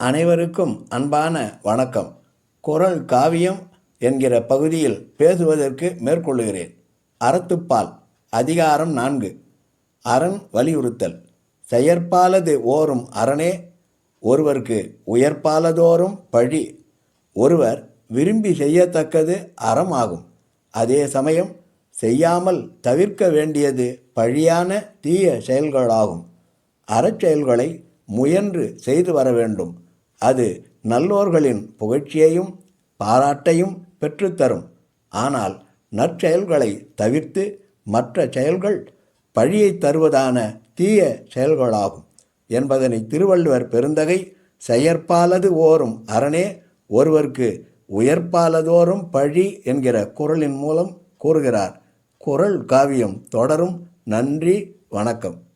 அனைவருக்கும் அன்பான வணக்கம். குரல் காவியம் என்கிற பகுதியில் பேசுவதற்கு மேற்கொள்ளுகிறேன் அறத்துப்பால் அதிகாரம் நான்கு. அரண் வலியுறுத்தல். செயற்பாலது ஓரும் அரணே ஒருவருக்கு உயர்ப்பாலதோறும் பழி. ஒருவர் விரும்பி செய்யத்தக்கது அறமாகும். அதே சமயம் செய்யாமல் தவிர்க்க வேண்டியது பழியான தீய செயல்களாகும். அறச்செயல்களை முயன்று செய்து வர வேண்டும். அது நல்லோர்களின் புகழ்ச்சியையும் பாராட்டையும் பெற்றுத்தரும். ஆனால் நற்செயல்களை தவிர்த்து மற்ற செயல்கள் பழியை தருவதான தீய செயல்களாகும். என்பதனை திருவள்ளுவர் பெருந்தகை செயற்பாலது ஓரும் அரணே ஒருவருக்கு உயர்ப்பாலதோறும் பழி என்கிற குரலின் மூலம் கூறுகிறார். குரல் காவியம் தொடரும். நன்றி வணக்கம்.